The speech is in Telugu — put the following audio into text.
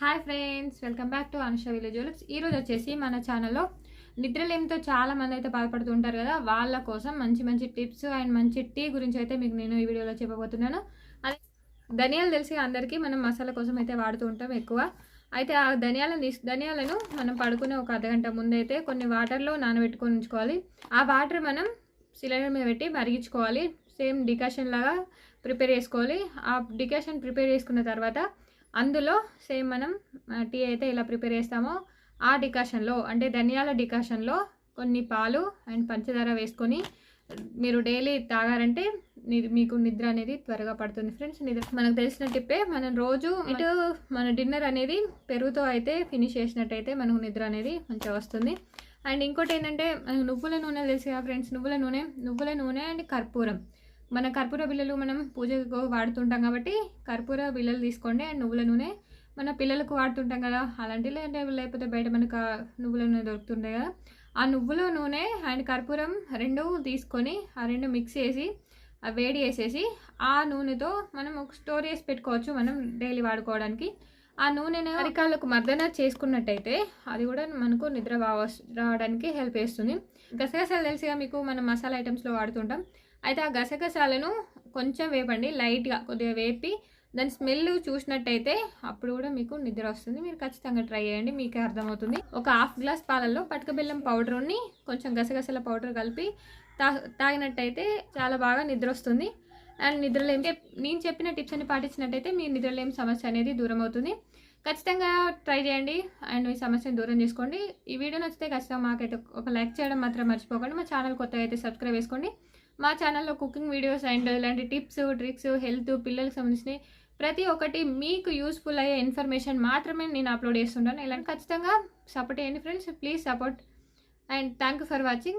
Hi friends welcome back to Anusha village jewellers ఈరోజు వచ్చేసి మన ఛానల్లో నిద్రలేమితో చాలా మంది అయితే బాధపడుతుంటారు కదా వాళ్ళ కోసం మంచి మంచి టిప్స్ అండ్ మంచి టీ గురించి అయితే మీకు నేను ఈ వీడియోలో చెప్పబోతున్నాను. అదే ధనియాలు తెలిసి అందరికీ మనం మసాలా కోసం అయితే వాడుతూ ఉంటాం ఎక్కువ. అయితే ఆ ధనియాలను తీసు ధనియాలను మనం పడుకునే ఒక అర్ధగంట ముందైతే కొన్ని వాటర్లో నానబెట్టుకొని ఉంచుకోవాలి. ఆ వాటర్ మనం సిలిండర్ మీద పెట్టి మరిగించుకోవాలి. సేమ్ డికాషన్ లాగా ప్రిపేర్ చేసుకోవాలి. ఆ డికాషన్ ప్రిపేర్ చేసుకున్న తర్వాత అందులో సేమ్ మనం టీ అయితే ఇలా ప్రిపేర్ చేస్తామో ఆ డికాషన్లో అంటే ధనియాల డికాషన్లో కొన్ని పాలు అండ్ పంచదార వేసుకొని మీరు డైలీ తాగారంటే మీకు నిద్ర అనేది త్వరగా పడుతుంది ఫ్రెండ్స్ నిద్ర మనకు తెలిసిన టిప్పే మనం రోజు ఇటు మన డిన్నర్ అనేది పెరుగుతో అయితే ఫినిష్ చేసినట్టయితే మనకు నిద్ర అనేది మంచిగా వస్తుంది. అండ్ ఇంకోటి ఏంటంటే మనకు నువ్వుల నూనె తెలుసు కదా ఫ్రెండ్స్ నువ్వుల నూనె నువ్వుల నూనె అండ్ కర్పూరం. మన కర్పూర బిళ్ళలు మనం పూజకు వాడుతుంటాం కాబట్టి కర్పూర బిళ్ళలు తీసుకోండి అండ్ నువ్వుల నూనె. మన పిల్లలకు వాడుతుంటాం కదా అలాంటి లేదంటే లేకపోతే బయట మనకు నువ్వుల నూనె దొరుకుతుంటాయి కదా. ఆ నువ్వుల నూనె అండ్ కర్పూరం రెండు తీసుకొని ఆ రెండు మిక్స్ చేసి వేడి చేసేసి ఆ నూనెతో మనం ఒక స్టోర్ చేసి పెట్టుకోవచ్చు మనం డైలీ వాడుకోవడానికి. ఆ నూనెను అరికాళ్ళకు మర్దన చేసుకున్నట్టయితే అది కూడా మనకు నిద్ర బాగా రావడానికి హెల్ప్ చేస్తుంది. గసగసాలు తెలిసిగా మీకు మనం మసాలా ఐటమ్స్లో వాడుతుంటాం. అయితే ఆ గసగసాలను కొంచెం వేపండి లైట్గా కొద్దిగా వేపి దాని స్మెల్ చూసినట్టయితే అప్పుడు కూడా మీకు నిద్ర వస్తుంది. మీరు ఖచ్చితంగా ట్రై చేయండి మీకే అర్థమవుతుంది. ఒక హాఫ్ గ్లాస్ పాలల్లో పటక బెల్లం పౌడర్ని కొంచెం గసగసాల పౌడర్ కలిపి తా తాగినట్టయితే చాలా బాగా నిద్ర వస్తుంది. అండ్ నిద్రలేం నేను చెప్పిన టిప్స్ అన్ని పాటించినట్టయితే మీ నిద్రలేం సమస్య అనేది దూరం అవుతుంది ఖచ్చితంగా ట్రై చేయండి అండ్ మీ సమస్యను దూరం చేసుకోండి. ఈ వీడియో నచ్చితే ఖచ్చితంగా మాకైతే ఒక లైక్ చేయడం మాత్రం మర్చిపోకండి. మా ఛానల్ కొత్తగా అయితే సబ్స్క్రైబ్ చేసుకోండి. మా ఛానల్లో కుకింగ్ వీడియోస్ అండ్ ఇలాంటి టిప్స్ ట్రిక్స్ హెల్త్ పిల్లలకు సంబంధించిన ప్రతి ఒక్కటి మీకు యూస్ఫుల్ అయ్యే ఇన్ఫర్మేషన్ మాత్రమే నేను అప్లోడ్ చేస్తుంటాను. ఇలాంటి ఖచ్చితంగా సపోర్ట్ చేయండి friends please support and thank you for watching